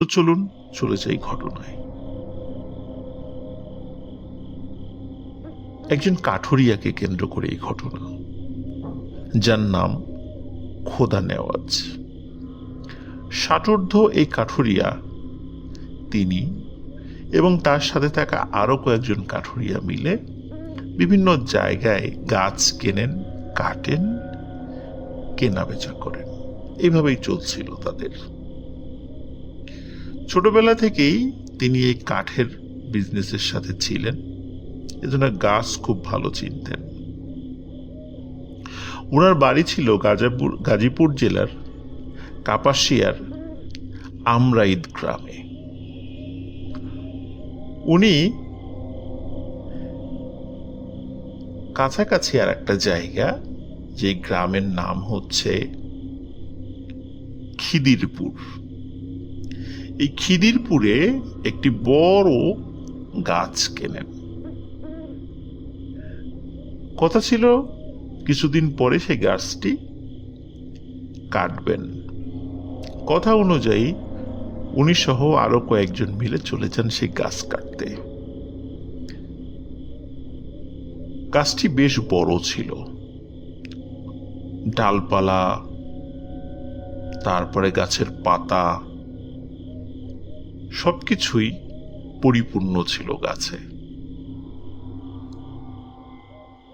তো চলুন, চলে যাই ঘটনায়। একজন কাঠুরিয়াকে কেন্দ্র করে এই ঘটনা, যার নাম খোদা নেওয়াজ। ষাটোর্ধ এই কাঠুরিয়া, তিনি এবং তার সাথে থাকা আরও কয়েকজন কাঠুরিয়া মিলে বিভিন্ন জায়গায় গাছ কেনেন, কাটেন কেনা বেচা করেন। এইভাবেই চলছিল তাদের। ছোটবেলা থেকেই তিনি এই কাঠের বিজনেসের সাথে ছিলেন। এজন্য গাছ খুব ভালো চিনতেন। ওনার বাড়ি ছিল গাজাপুর গাজীপুর জেলার কাপাসিয়ার আমরাইদ গ্রামে। উনি কাছাকাছি আর একটা জায়গা, যে গ্রামের নাম হচ্ছে খিদিরপুর। এই খিদিরপুরে একটি বড় গাছ কেনেন। কথা ছিল, কিছুদিন পরে সেই গাছটি কাটবেন। কথা অনুযায়ী উনি সহ আরও কয়েকজন মিলে চলে যান সেই গাছ কাটতে। গাছটি বেশ বড় ছিল। ডালপালা, তারপরে গাছের পাতা সবকিছুই পরিপূর্ণ ছিল গাছে।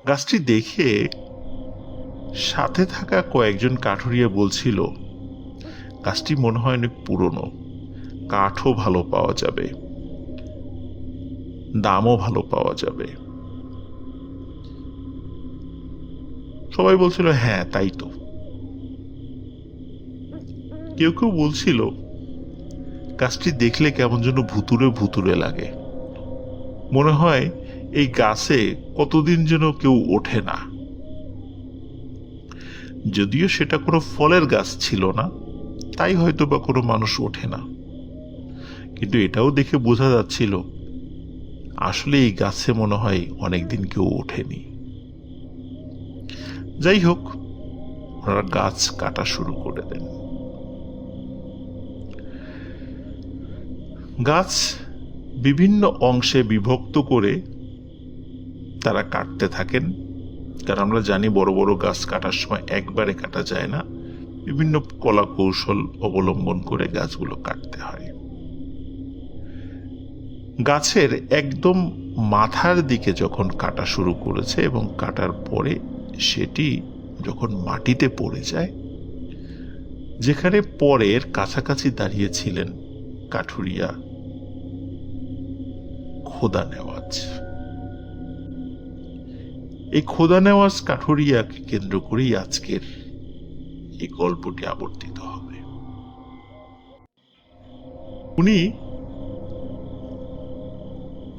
গাছটি দেখে সাথে থাকা কয়েকজন কাঠুরিয়া বলছিল, গাছটি মনে হয় অনেক পুরনো, কাঠও ভালো পাওয়া যাবে, দামও ভালো পাওয়া যাবে। সবাই বলছিল হ্যাঁ তাই তো। কেউ কেউ বলছিল গাছটি দেখলে কেমন যেন ভুতুরে ভুতুরে লাগে। মনে হয় এই গাছে কতদিন যেন কেউ ওঠে না। যদিও সেটা কোনো ফলের গাছ ছিল না, তাই হয়তো বা কোনো মানুষ ওঠে না। কিন্তু এটাও দেখে বোঝা যাচ্ছিল, আসলে এই গাছে মনে হয় অনেকদিন কেউ ওঠেনি। যাই হোক, ওনারা গাছ কাটা শুরু করে দেন। গাছ বিভিন্ন অংশে বিভক্ত করে তারা কাটতে থাকেন। কারণ আমরা জানি বড় বড় গাছ কাটার সময় একবারে কাটা যায় না। বিভিন্ন কলা কৌশল অবলম্বন করে গাছগুলো কাটতে হয়। গাছের একদম মাথার দিকে যখন কাটা শুরু করেছে এবং কাটার পরে সেটি যখন মাটিতে পড়ে যায়, যেখানে পরের কাছাকাছি দাঁড়িয়েছিলেন কাঠুরিয়া খোদা নেওয়াজ। এই খোদা নেওয়াজ কাঠুরিয়াকে কেন্দ্র করেই আজকের এই গল্পটি আবর্তিত হবে। উনি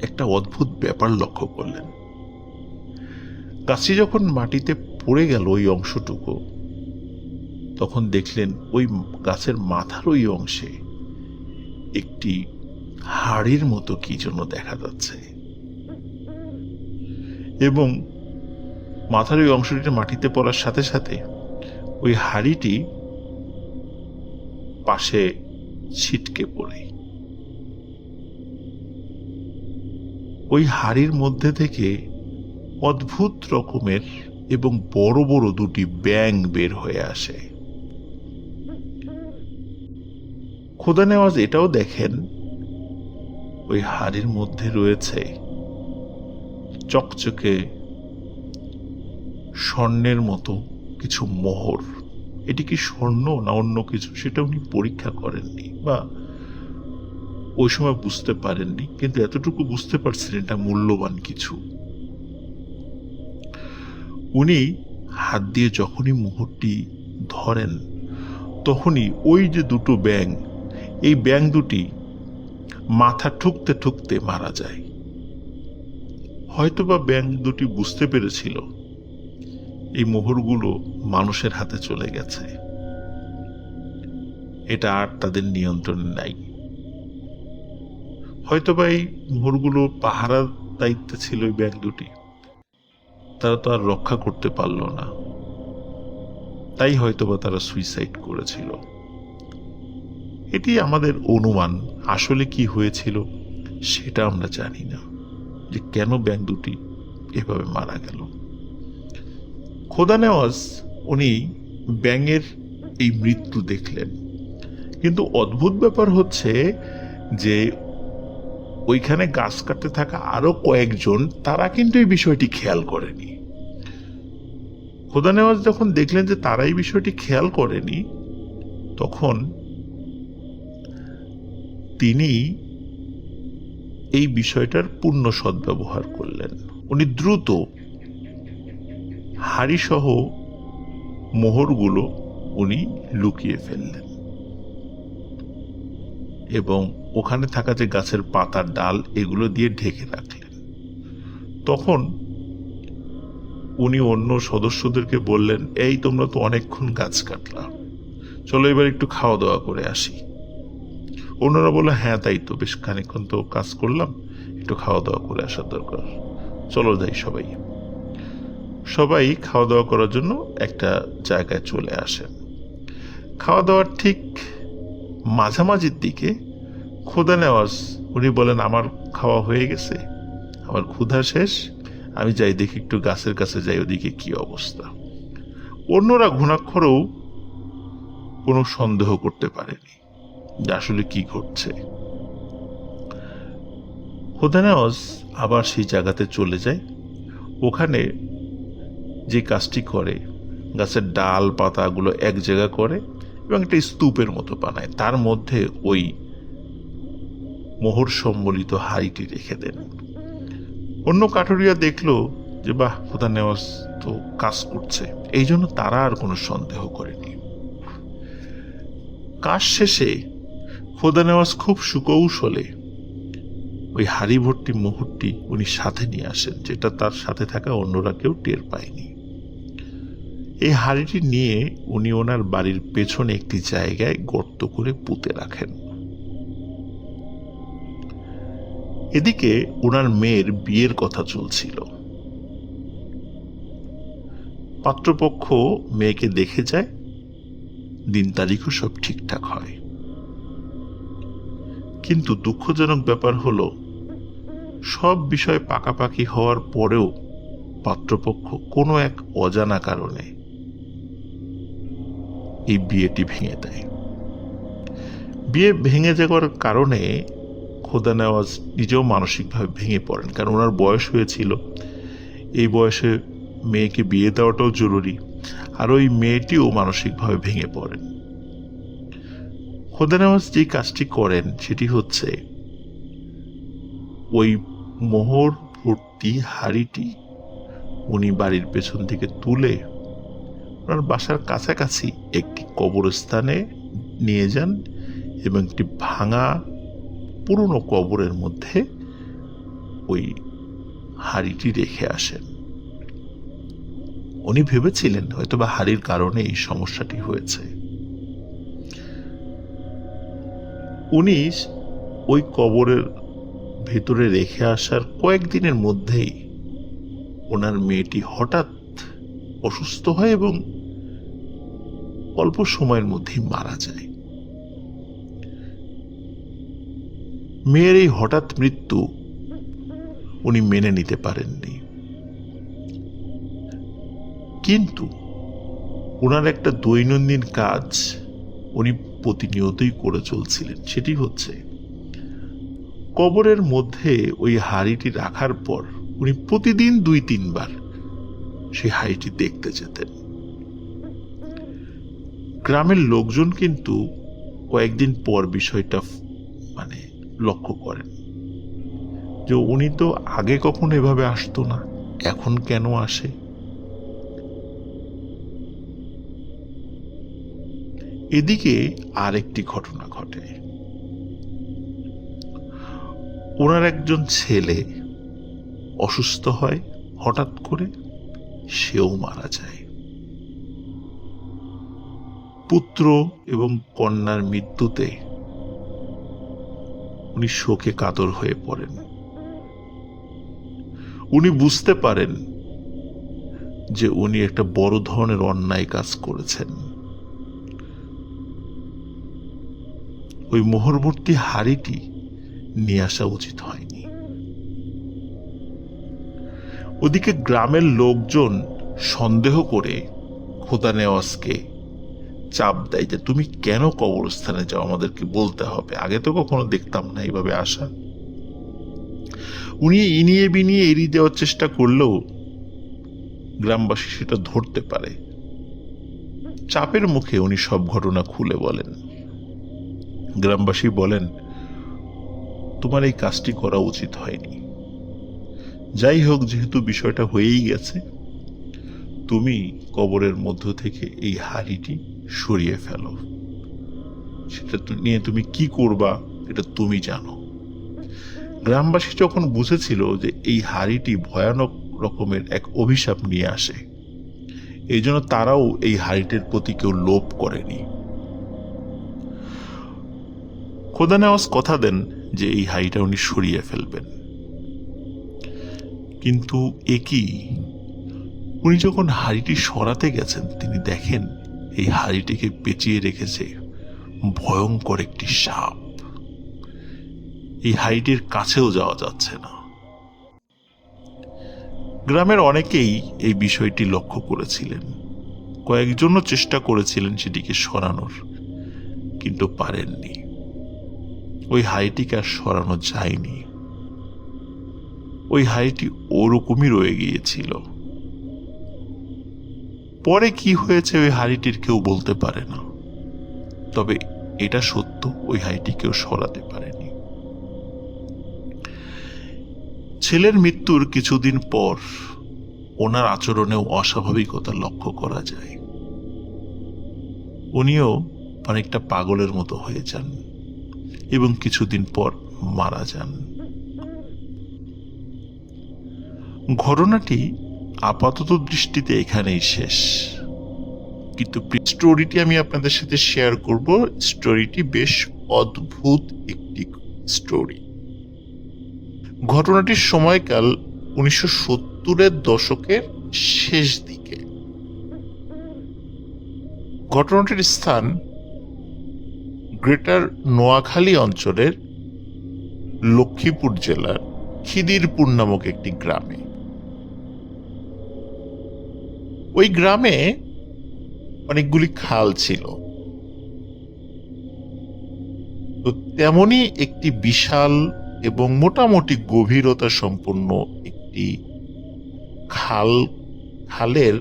একটা অদ্ভুত ব্যাপার লক্ষ্য করলেন। গাছটি যখন মাটিতে পড়ে গেল ওই অংশটুকু, তখন দেখলেন ওই গাছের মাথার ওই অংশে একটি হাড়ির মতো কি জন্য দেখা যাচ্ছে? এবং মাথার ওই অংশটি মাটিতে পড়ার সাথে সাথে ওই হাড়িটি পাশে ছিটকে পড়ে। ওই হাড়ির মধ্যে থেকে অদ্ভুত রকমের এবং বড় বড় দুটি ব্যাং বের হয়ে আসে। খোদা নেওয়াজ এটাও দেখেন ওই হাড়ির মধ্যে রয়েছে চকচকে স্বর্ণের মতো কিছু মোহর। এটি কি স্বর্ণ না অন্য কিছু? সেটা উনি পরীক্ষা করেননি বা ওই সময় বুঝতে পারেননি, কিন্তু এতটুকু বুঝতে পারছেন এটা মূল্যবান কিছু। উনি হাত দিয়ে যখনই মোহরটি ধরেন, তখনই ওই যে দুটো ব্যাং এই ব্যাং দুটি মাথা ঠুকতে ঠুকতে মারা যায়। হয়তোবা ব্যাং দুটি বুঝতে পেরেছিল, এই মোহরগুলো মানুষের হাতে চলে গেছে। এটা আর তাদের নিয়ন্ত্রণে নাই। হয়তোবা এই মোহরগুলো পাহারার দায়িত্বে ছিল ওই ব্যাং দুটি। তারা তো আর রক্ষা করতে পারল না। তাই হয়তোবা তারা সুইসাইড করেছিল। এটি আমাদের অনুমান। আসলে কি হয়েছিল সেটা আমরা জানি না, যে কেন ব্যাং দুটি এভাবে মারা গেল। খোদা নেওয়াজ, উনি ব্যাঙের এই মৃত্যু দেখলেন। কিন্তু অদ্ভুত ব্যাপার হচ্ছে যে ওইখানে গাছ কাটতে থাকা আরও কয়েকজন, তারা কিন্তু এই বিষয়টি খেয়াল করেনি। খোদা নেওয়াজ যখন দেখলেন যে তারা এই বিষয়টি খেয়াল করেনি, তখন তিনি এই বিষয়টার পূর্ণ সদ্ব্যবহার করলেন। উনি দ্রুত হাড়িসহ মোহরগুলো উনি লুকিয়ে ফেললেন। এবং ওখানে থাকা যে গাছের পাতার ডাল, এগুলো দিয়ে ঢেকে রাখলেন। তখন উনি অন্য সদস্যদেরকে বললেন, এই তোমরা তো অনেকক্ষণ গাছ কাটলা। চলো এবার একটু খাওয়া দাওয়া করে আসি। অন্যরা বলল হ্যাঁ তাই তো, বেশ খানিকক্ষণ তো কাজ করলাম, একটু খাওয়া দাওয়া করে আসার দরকার। চলো যাই সবাই। সবাই খাওয়া দাওয়া করার জন্য একটা জায়গায় চলে আসে। খাওয়া দাওয়ার ঠিক মাঝামাঝির দিকে ক্ষুধা নেওয়াজ উনি বলেন, আমার খাওয়া হয়ে গেছে, আমার ক্ষুধা শেষ, আমি যাই দেখি একটু গাছের কাছে যাই, ওদিকে কি অবস্থা? অন্যরা ঘুণাক্ষরেও কোনো সন্দেহ করতে পারেনি। যে আসলে কি ঘটছে। হোদানাওয়াজ আবার সেই জায়গাতে চলে যায়। ওখানে যে কাজটি করে, গাছের ডাল পাতাগুলো এক জায়গা করে এবং একটা স্তূপের মতো বানায়। তার মধ্যে ওই মোহর সম্বলিত হাড়িটি রেখে দেন। অন্য কাঠুরিয়া দেখল যে, বাহ খোদা নেওয়াজ তো কাজ করছে। এই জন্য তারা আর কোনো সন্দেহ করেনি। কাজ শেষে খোদা নেওয়াজ খুব সুকৌশলে ওই হাড়ি ভর্তি মুহূর্তটি উনি সাথে নিয়ে আসেন, যেটা তার সাথে থাকা অন্যরা কেউ টের পায়নি। এই হাড়িটি নিয়ে উনি ওনার বাড়ির পেছনে একটি জায়গায় গর্ত করে পুঁতে রাখেন। এদিকে ওনার মেয়ের বিয়ের কথা চলছিল। পাত্রপক্ষ মেয়েকে দেখে যায়, দিন তারিখও সব ঠিকঠাক হয়। কিন্তু দুঃখজনক ব্যাপার হলো, সব বিষয় পাকাপাকি হওয়ার পরেও পাত্রপক্ষ কোনো এক অজানা কারণে এই বিয়েটি ভেঙে দেয়। বিয়ে ভেঙে যাওয়ার কারণে খোদা নেওয়াজ নিজেও মানসিকভাবে ভেঙে পড়েন, কারণ ওনার বয়স হয়েছিল। এই বয়সে মেয়েকে বিয়ে দেওয়াটাও জরুরি, আর ওই মেয়েটিও মানসিকভাবে ভেঙে পড়েন। খোদা নেওয়াজ যে কাজটি করেন সেটি হচ্ছে, ওই মোহর ভর্তি হাড়িটি উনি বাড়ির পেছন থেকে তুলে ওনার বাসার কাছাকাছি একটি কবরস্থানে নিয়ে যান এবং একটি ভাঙা পুরনো কবরের মধ্যে ওই হাড়িটি রেখে আসেন। উনি ভেবেছিলেন হয়তোবা হাড়ির কারণে এই সমস্যাটি হয়েছে। উনি ওই কবরের ভেতরে রেখে আসার কয়েকদিনের মধ্যেই ওনার মেয়েটি হঠাৎ অসুস্থ হয় এবং অল্প সময়ের মধ্যেই মারা যায়। মেয়ের এই হঠাৎ মৃত্যু উনি মেনে নিতে পারেননি। কিন্তু ওনার একটা দৈনন্দিন কাজ উনি প্রতিনিয়তই করে চলছিলেন, সেটি হচ্ছে কবরের মধ্যে ওই হাড়িটি রাখার পর উনি প্রতিদিন দুই, তিনবার সেই হাড়িটি দেখতে যেতেন। গ্রামের লোকজন কিন্তু কয়েকদিন পর বিষয়টা মানে লক্ষ্য করেন। যে উনি তো আগে কখনো এভাবে আসতো না, এখন কেন আসে? এদিকে আরেকটি ঘটনা ঘটে। ওনার একজন ছেলে অসুস্থ হয়, হঠাৎ করে সেও মারা যায়। পুত্র এবং কন্যার মৃত্যুতে উনি শোকে কাতর হয়ে পড়েন। উনি বুঝতে পারেন যে উনি একটা বড় ধরনের অন্যায় কাজ করেছেন। ওই মোহরবর্তী হাড়িটি নিয়ে আসা উচিত হয়নি। ওদিকে গ্রামের লোকজন সন্দেহ করে খোদা নেওয়াজকে চাপ দেয় যে, তুমি কেন কবরস্থানে যাও? আমাদেরকে বলতে হবে। আগে তো কখনো দেখতাম না এইভাবে আসা। উনি ইনিয়ে বিনিয়ে এড়িয়ে দেওয়ার চেষ্টা করলেও গ্রামবাসী সেটা ধরতে পারে। চাপের মুখে উনি সব ঘটনা খুলে বলেন। গ্রামবাসী বলেন, তোমার এই কাজটি করা উচিত হয়নি। যাই হোক, যেহেতু বিষয়টা হয়েই গেছে, তুমি কবরের মধ্য থেকে এই হাড়িটি সরিয়ে ফেলো। সেটা নিয়ে তুমি কি করবা, এটা তুমি জানো। গ্রামবাসী যখন বুঝেছিল যে এই হাড়িটি ভয়ানক রকমের এক অভিশাপ নিয়ে আসে, এই জন্য তারাও এই হাড়িটির প্রতি কেউ লোভ করেনি। খোদা নেওয়াজ কথা দেন যে এই হাড়িটা উনি সরিয়ে ফেলবেন। কিন্তু একই উনি যখন হাড়িটি সরাতে গেছেন, তিনি দেখেন এই হাড়িটিকে পেঁচিয়ে রেখেছে ভয়ঙ্কর একটি সাপ। এই হাড়িটির কাছেও যাওয়া যাচ্ছে না। গ্রামের অনেকেই এই বিষয়টি লক্ষ্য করেছিলেন। কয়েকজনও চেষ্টা করেছিলেন সেটিকে সরানোর, কিন্তু পারেননি। ওই হাইটিকে আর সরানো যায়নি। ওই হাইটি ওরকমই রয়ে গিয়েছিল। পরে কি হয়েছে ওই হাড়িটির কেউ বলতে পারে না। তবে এটা সত্য, ওই হাইটি কেউ সরাতে পারেনি। ছেলের মৃত্যুর কিছুদিন পর ওনার আচরণেও অস্বাভাবিকতা লক্ষ্য করা যায়। উনিও অনেকটা পাগলের মতো হয়ে যান। এবং কিছুদিন পর মারা যান। ঘটনাটি আপাতত দৃষ্টিতে এখানেই শেষ। কিন্তু স্টোরিটি আমি আপনাদের সাথে শেয়ার করব। স্টোরিটি বেশ অদ্ভুত একটি স্টোরি। ঘটনাটির সময়কাল উনিশশো সত্তরের দশকের শেষ দিকে। ঘটনাটির স্থান গ্রেটার নোয়াখালী অঞ্চলের লক্ষ্মীপুর জেলার খিদিরপুর নামক একটি গ্রামে। ওই গ্রামে অনেকগুলি খাল ছিল। তো তেমনই একটি বিশাল এবং মোটামুটি গভীরতা সম্পন্ন একটি খাল, খালের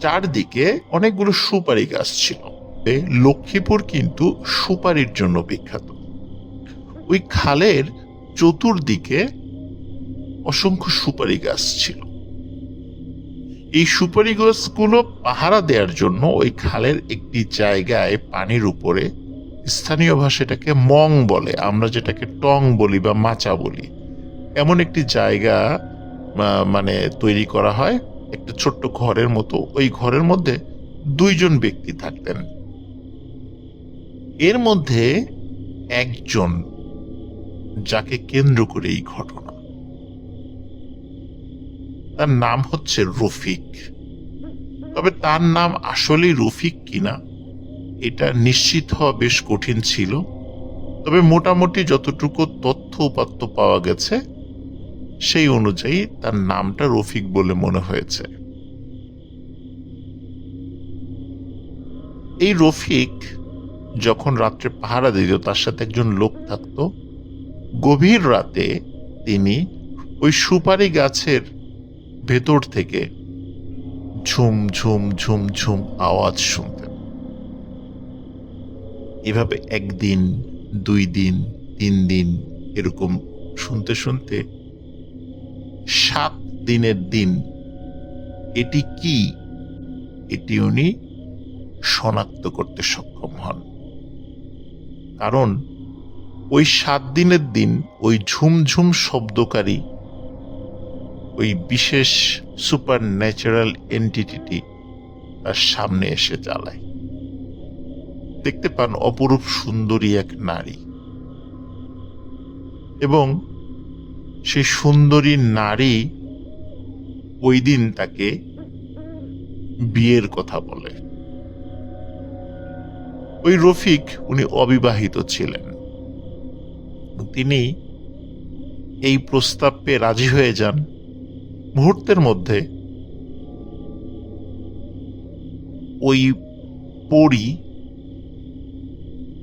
চারদিকে অনেকগুলো সুপারি গাছ ছিল। এ লক্ষ্মীপুর কিন্তু সুপারির জন্য বিখ্যাত। ওই খালের চতুর্দিকে অসংখ্য সুপারি গাছ ছিল। এই সুপারি গাছগুলো পাহারা দেওয়ার জন্য ওই খালের একটি জায়গায় পানির উপরে স্থানীয় ভাষাটাকে মং বলে, আমরা যেটাকে টং বলি বা মাচা বলি। এমন একটি জায়গা মানে তৈরি করা হয়, একটা ছোট্ট ঘরের মতো। ওই ঘরের মধ্যে দুইজন ব্যক্তি থাকতেন। এর মধ্যে একজন যাকে কেন্দ্র করে এই ঘটনা। তার নাম হচ্ছে রফিক। তবে তার নাম আসলেই রফিক কিনা, এটা নিশ্চিত হওয়া বেশ কঠিন ছিল। তবে মোটামুটি যতটুকু তথ্য উপাত্ত পাওয়া গেছে, সেই অনুযায়ী তার নামটা রফিক বলে মনে হয়েছে। এই রফিক যখন রাত্রে পাহারা দিত, তার সাথে একজন লোক থাকতো। গভীর রাতে তিনি ওই সুপারি গাছের ভেতর থেকে ঝুম ঝুম ঝুম ঝুম আওয়াজ শুনতেন। এভাবে একদিন, দুই দিন, তিন দিন এরকম শুনতে শুনতে সাত দিনের দিন এটি কি? এটি উনি শনাক্ত করতে সক্ষম হন। কারণ ওই সাত দিনের দিন ওই ঝুমঝুম শব্দকারী, ওই বিশেষ সুপার ন্যাচারাল এন্টিটিটি তার সামনে এসে জ্বালায়। দেখতে পান অপরূপ সুন্দরী এক নারী। এবং সেই সুন্দরী নারী ওই দিন তাকে বিয়ের কথা বলে। ওই রফিক উনি অবিবাহিত ছিলেন। তিনি এই প্রস্তাব পেয়ে রাজি হয়ে যান। মুহূর্তের মধ্যে ওই পরী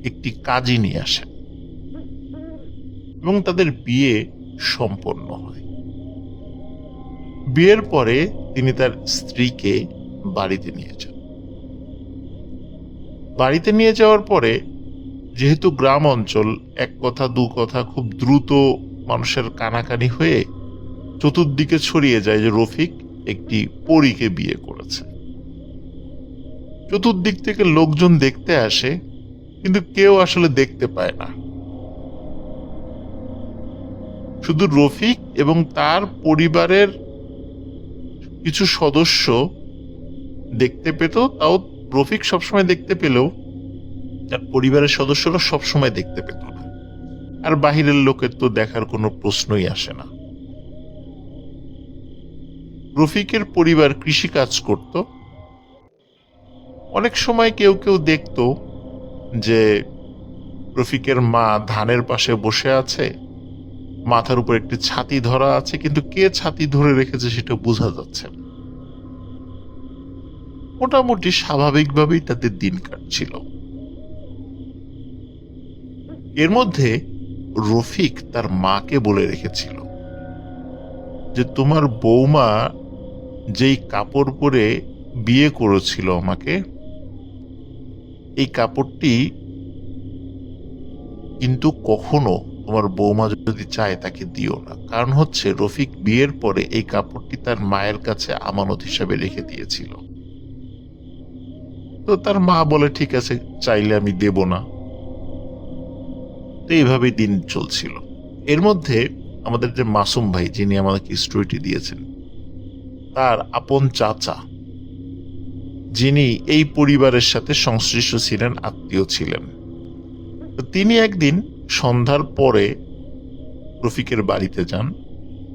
একটি কাজী নিয়ে আসেন এবং তাদের বিয়ে সম্পন্ন হয়। বিয়ের পরে তিনি তার স্ত্রীকে বাড়িতে নিয়ে যান। বাড়িতে নিয়ে যাওয়ার পরে, যেহেতু গ্রাম অঞ্চল, এক কথা, দু কথা খুব দ্রুত মানুষের কানাকানি হয়ে চতুর্দিকে ছড়িয়ে যায় যে রফিক একটি পরীকে বিয়ে করেছে। চতুর্দিক থেকে লোকজন দেখতে আসে, কিন্তু কেউ আসলে দেখতে পায় না। শুধু রফিক এবং তার পরিবারের কিছু সদস্য দেখতে পেত, তাও রফিক সবসময় দেখতে পেলেও তার পরিবারের সদস্যরা সবসময় দেখতে পেত না। আর বাহিরের লোকের তো দেখার কোনো প্রশ্নই আসে না। রফিকের পরিবার কৃষি কাজ করত। অনেক সময় কেউ কেউ দেখত যে রফিকের মা ধানের পাশে বসে আছে, মাথার উপর একটি ছাতি ধরা আছে, কিন্তু কে ছাতি ধরে রেখেছে সেটা বোঝা যাচ্ছে না। মোটামুটি স্বাভাবিকভাবেই তাদের দিন কাটছিল। এর মধ্যে রফিক তার মাকে বলে রেখেছিল যে, তোমার বৌমা যেই কাপড় পরে বিয়ে করেছিল আমাকে, এই কাপড়টি কিন্তু কখনো তোমার বৌমা যদি চায় তাকে দিও না। কারণ হচ্ছে, রফিক বিয়ের পরে এই কাপড়টি তার মায়ের কাছে আমানত হিসাবে রেখে দিয়েছিল। তো তার মা বলে, ঠিক আছে, চাইলে আমি দেব না। তো এইভাবেই দিন চলছিল। এর মধ্যে আমাদের যে মাসুম ভাই, যিনি আমাদেরকে স্টোরিটি দিয়েছেন, তার আপন চাচা, যিনি এই পরিবারের সাথে সংশ্লিষ্ট ছিলেন, আত্মীয় ছিলেন। তিনি একদিন সন্ধ্যার পরে রফিকের বাড়িতে যান।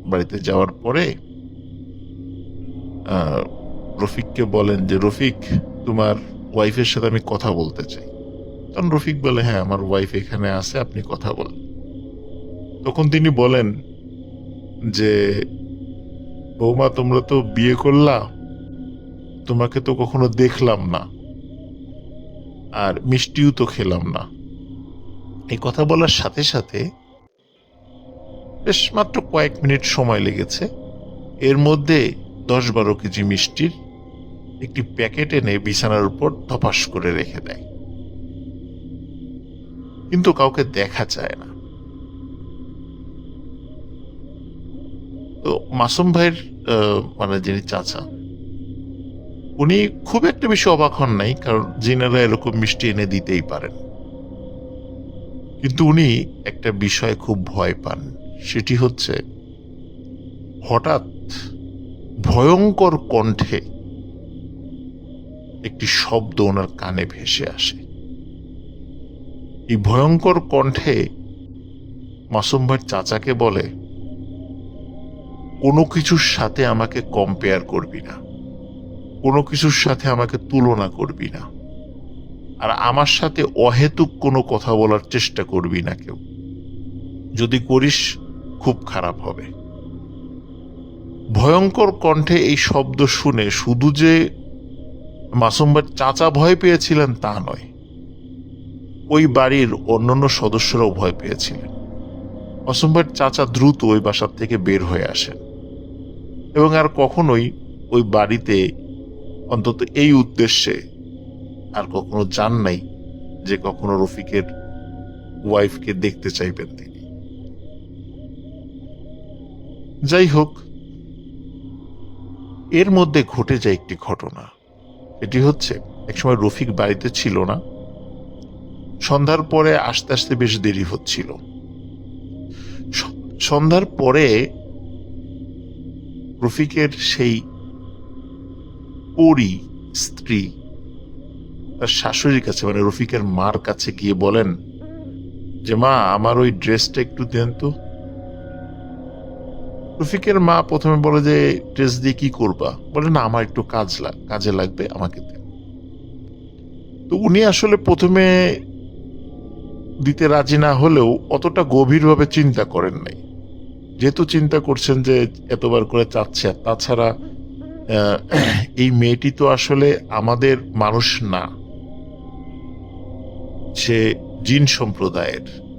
বাড়িতে যাওয়ার পরে রফিককে বলেন যে, রফিক, তোমার ওয়াইফের সাথে আমি কথা বলতে চাই। তখন রফিক বলে হ্যাঁ আমার ওয়াইফ এখানে আছে, আপনি কথা বলেন। তখন তিনি বলেন যে, বৌমা, তোমরা তো বিয়ে করলা, তোমাকে তো কখনো দেখলাম না, আর মিষ্টিও তো খেলাম না। এই কথা বলার সাথে সাথে বেশ মাত্র কয়েক মিনিট সময় লেগেছে। এর মধ্যে দশ বারো কেজি মিষ্টির একটি প্যাকেট এনে বিছানার উপর ধপাস করে রেখে দেয়। কিন্তু কাউকে দেখা যায় না। তো মাসুম ভাইয়ের মানে যিনি চাচা, উনি খুব একটা বেশি অবাক হন নাই, কারণ জিনারা এরকম মিষ্টি এনে দিতেই পারেন। কিন্তু উনি একটা বিষয়ে খুব ভয় পান, সেটি হচ্ছে হঠাৎ ভয়ঙ্কর কণ্ঠে একটি শব্দ ওনার কানে ভেসে আসে। এই ভয়ঙ্কর কণ্ঠে মাসুম ভাইয়ের চাচাকে বলে, কোনো কিছুর সাথে আমাকে কম্পেয়ার করবি না। কোনো কিছুর সাথে আমাকে তুলনা করবি না। আর আমার সাথে অহেতুক কোনো কথা বলার চেষ্টা করবি না কেউ। যদি করিস, খুব খারাপ হবে। ভয়ঙ্কর কণ্ঠে এই শব্দ শুনে শুধু যে মাসুমবার চাচা ভয় পেয়েছিলেন তা নয়। ওই বাড়ির অন্যান্য সদস্যরাও ভয় পেয়েছিলেন। মাসুমবার চাচা দ্রুত ওই বাসার থেকে বের হয়ে আসেন এবং আর কখনোই ওই বাড়িতে অন্তত এই উদ্দেশ্যে আর কখনো যান নাই যে কখনো রফিকের ওয়াইফকে দেখতে চাইবেন তিনি। যাই হোক, এর মধ্যে ঘটে যায় একটি ঘটনা। এটি হচ্ছে, একসময় রফিক বাড়িতে ছিল না। সন্ধ্যার পরে আস্তে আস্তে বেশ দেরি হচ্ছিল। সন্ধ্যার পরে রফিকের সেই পরি স্ত্রী তার শাশুড়ির কাছে মানে রফিকের মার কাছে গিয়ে বলেন যে, মা, আমার ওই ড্রেসটা একটু দেন তো। রফিকের মা প্রথমে বলে যে ড্রেস দিয়ে কি করবা? বলে, না, আমার একটু কাজ কাজে লাগবে আমাকে তো উনি আসলে প্রথমে দিতে রাজি না হলেও অতটা গভীরভাবে চিন্তা করেন নাই। যেহেতু চিন্তা করছেন যে, এতবার করে চাচ্ছে তাছাড়া এই মেয়েটি তো আসলে আমাদের মানুষ না। সে জিন সম্প্রদায়ের।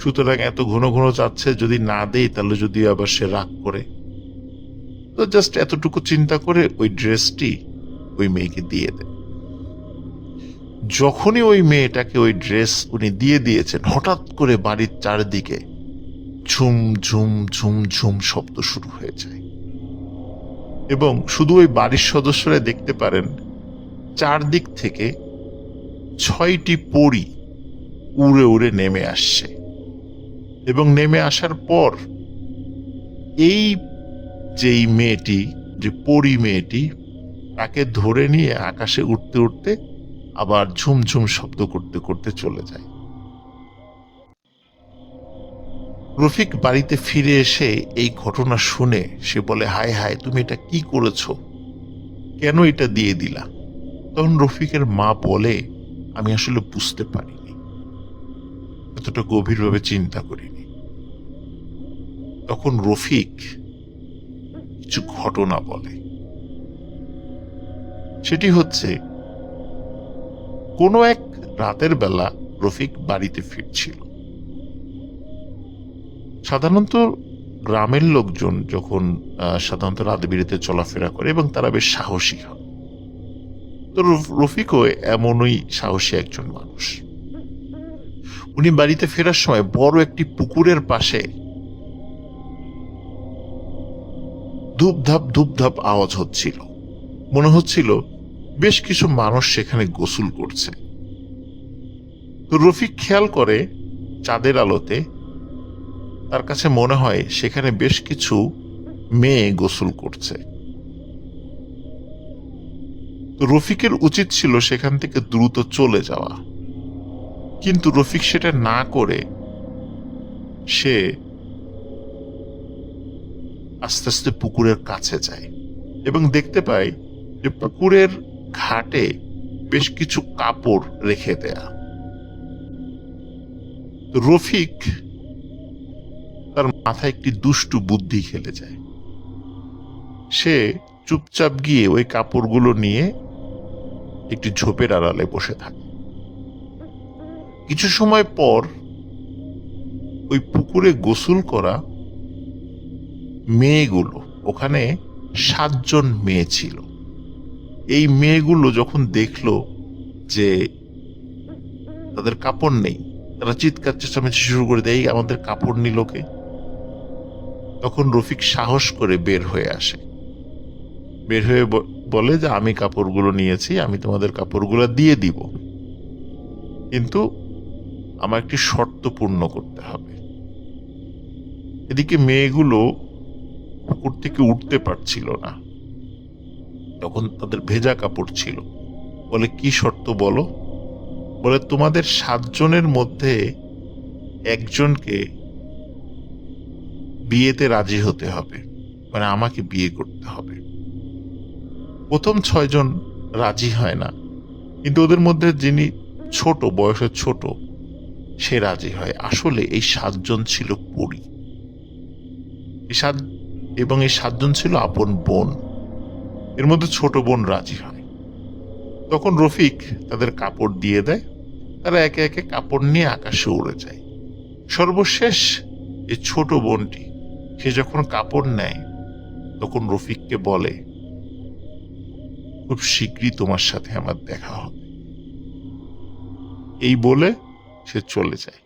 সুতরাং এত ঘন ঘন চাচ্ছে যদি না দেই, তাহলে যদি আবার সে রাগ করে। তো জাস্ট এতটুকু চিন্তা করে ওই ড্রেসটি ওই মেয়েকে দিয়ে দেয়। যখনই ওই মেয়েটাকে ওই ড্রেস উনি দিয়ে দিয়েছেন, হঠাৎ করে বাড়ির চারিদিকে ঝুম ঝুম ঝুম ঝুম শব্দ শুরু হয়ে যায়। এবং শুধু ওই বাড়ির সদস্যরা দেখতে পারেন, চারদিক থেকে ছয়টি পরি উড়ে উড়ে নেমে আসছে। এবং নেমে আসার পর এই যেই মেয়েটি, যে পরি মেয়েটি, তাকে ধরে নিয়ে আকাশে উঠতে উঠতে আবার ঝুমঝুম শব্দ করতে করতে চলে যায়। রফিক বাড়িতে ফিরে এসে এই ঘটনা শুনে সে বলে, হায় হায়, তুমি এটা কি করেছ? কেন এটা দিয়ে দিলা? তখন রফিকের মা বলে, আমি আসলে বুঝতে পারিনি। এতটা গভীরভাবে চিন্তা করিনি। তখন রফিক কিছু ঘটনা বলে। সেটি হচ্ছে, কোনো এক রাতের বেলা রফিক বাড়িতে ফিরছিল। সাধারণত গ্রামের লোকজন যখন সাধারণত রাত বিরেতে চলাফেরা করে এবং তারা বেশ সাহসী হয়। তো রফ- রফিকও এমনই সাহসী একজন মানুষ। উনি বাড়িতে ফেরার সময় বড় একটি পুকুরের পাশে ধূপধাপ ধূপধাপ আওয়াজ হচ্ছিল। মনে হচ্ছিল বেশ কিছু মানুষ সেখানে গোসল করছে। রফিক খেয়াল করে চাঁদের আলোতে, তার কাছে মনে হয় সেখানে বেশ কিছু মেয়ে গোসল করছে। রফিকের উচিত ছিল সেখান থেকে দ্রুত চলে যাওয়া। কিন্তু রফিক সেটা না করে সে আস্তে আস্তে পুকুরের কাছে যায় এবং দেখতে পাই যে পুকুরের ঘাটে বেশ কিছু কাপড় রেখে দেয়া। রফিক তার মাথায় একটি দুষ্টু বুদ্ধি খেলে যায়। সে চুপচাপ গিয়ে ওই কাপড়গুলো নিয়ে একটি ঝোপের আড়ালে বসে থাকে। কিছু সময় পর ওই পুকুরে গোসল করা মেয়েগুলো, ওখানে সাতজন মেয়ে ছিল। এই মেয়েগুলো যখন দেখল যে তাদের কাপড় নেই, তারা চিৎকার চেঁচামেচি শুরু করে দেয় আমাদের কাপড় নিল কে? তখন রফিক সাহস করে বের হয়ে আসে। বের হয়ে বলে যে, আমি কাপড়গুলো নিয়েছি, আমি তোমাদের কাপড়গুলো দিয়ে দিব। কিন্তু আমার একটি শর্ত পূর্ণ করতে হবে। এদিকে মেয়েগুলো পুকুর থেকে উঠতে পারছিল না। তখন তাদের ভেজা কাপড় ছিল। বলে, কি শর্ত বলো? বলে, তোমাদের সাতজনের মধ্যে একজনকে বিয়েতে রাজি হতে হবে। মানে আমাকে বিয়ে করতে হবে। প্রথম ছয়জন রাজি হয় না। কিন্তু ওদের মধ্যে যিনি ছোট, বয়সে ছোট, সে রাজি হয়। আসলে এই সাতজন ছিল পরী। এই সাত এবং এই সাতজন ছিল আপন বোন। এর মধ্যে ছোট বোন রাজি হয়। তখন রফিক তাদের কাপড় দিয়ে দেয়। তারা একে একে কাপড় নিয়ে আকাশে উড়ে যায়। সর্বশেষ এই ছোট বোনটি, সে যখন কাপড় নেয়, তখন রফিককে বলে, খুব শীঘ্রই তোমার সাথে আমার দেখা হবে। এই বলে সে চলে যায়।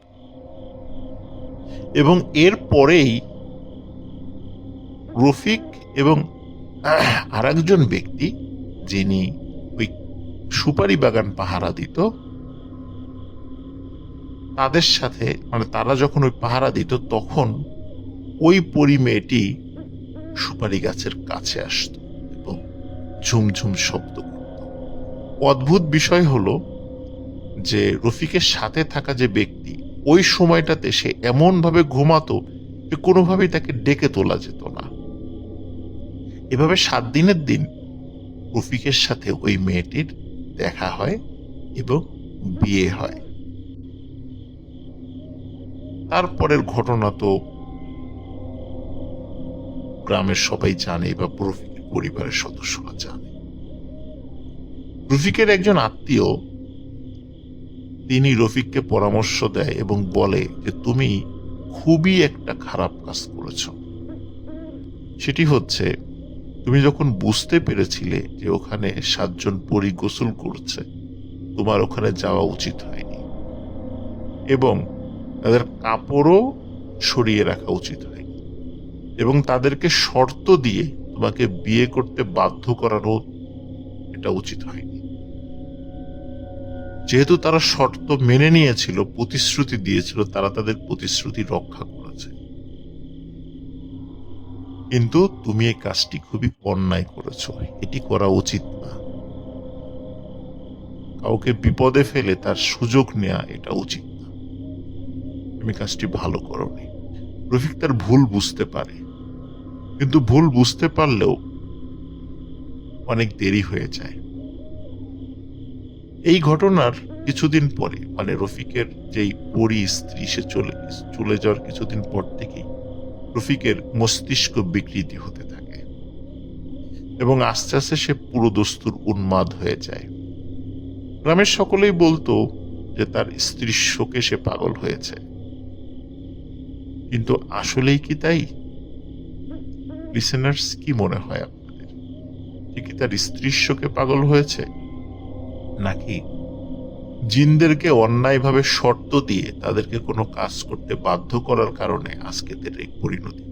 এবং এর পরেই রফিক এবং আর একজন ব্যক্তি যিনি ওই সুপারি বাগান পাহারা দিত, তাদের সাথে মানে তারা যখন ওই পাহারা দিত, তখন ওই পরি মেয়েটি সুপারি গাছের কাছে আসতো এবং ঝুমঝুম শব্দ করত। অদ্ভুত বিষয় হলো যে রফিকের সাথে থাকা যে ব্যক্তি, ওই সময়টাতে সে এমনভাবে ঘুমাতো যে কোনোভাবেই তাকে ডেকে তোলা যেত না। এভাবে সাত দিনের দিন রফিকের সাথে ওই মেয়েটির দেখা হয় এবং বিয়ে হয়। তারপরের ঘটনা তো গ্রামের সবাই জানে বা রফিকের পরিবারের সদস্যরা জানে। রফিকের একজন আত্মীয়, তিনি রফিককে পরামর্শ দেয় এবং বলে যে, তুমি খুবই একটা খারাপ কাজ করেছ। সেটি হচ্ছে তুমি যখন বুঝতে পেরেছিলে যে ওখানে সাতজন পরি গোসল করছে, তোমার ওখানে যাওয়া উচিত হয়নি। এবং তাদের কাপড়ও সরিয়ে রাখা উচিত হয়নি। এবং তাদেরকে শর্ত দিয়ে তোমাকে বিয়ে করতে বাধ্য করারও এটা উচিত হয়নি। যেহেতু তারা শর্ত মেনে নিয়েছিল, প্রতিশ্রুতি দিয়েছিল, তারা তাদের প্রতিশ্রুতি রক্ষা করেছে কিন্তু তুমি এই কাজটি খুবই অন্যায় করেছ। এটি করা উচিত না। কাউকে বিপদে ফেলে তার সুযোগ নেওয়া এটা উচিত না। তুমি কাজটি ভালো করনি। রফিক তার ভুল বুঝতে পারে। কিন্তু ভুল বুঝতে পারলেও অনেক দেরি হয়ে যায়। এই ঘটনার কিছুদিন পরে মানে রফিকের যেই পরি স্ত্রী, সে চলে চলে যাওয়ার কিছুদিন পর থেকেই রফিকের মস্তিষ্ক বিকৃতি হতে থাকে এবং আস্তে আস্তে সে পুরো দস্তুর উন্মাদ হয়ে যায়। গ্রামের সকলেই বলতো যে তার স্ত্রীর শোকে সে পাগল হয়েছে। কিন্তু আসলেই কি তাই? লিসেনার্স কি মনে হয় আপনাদের? ঠিকই তার স্ত্রীর শোকে পাগল হয়েছে? নাকি জিনদেরকে অন্যায়ভাবে শর্ত দিয়ে তাদেরকে কোনো কাজ করতে বাধ্য করার কারণে আজকে তাদের এই পরিণতি।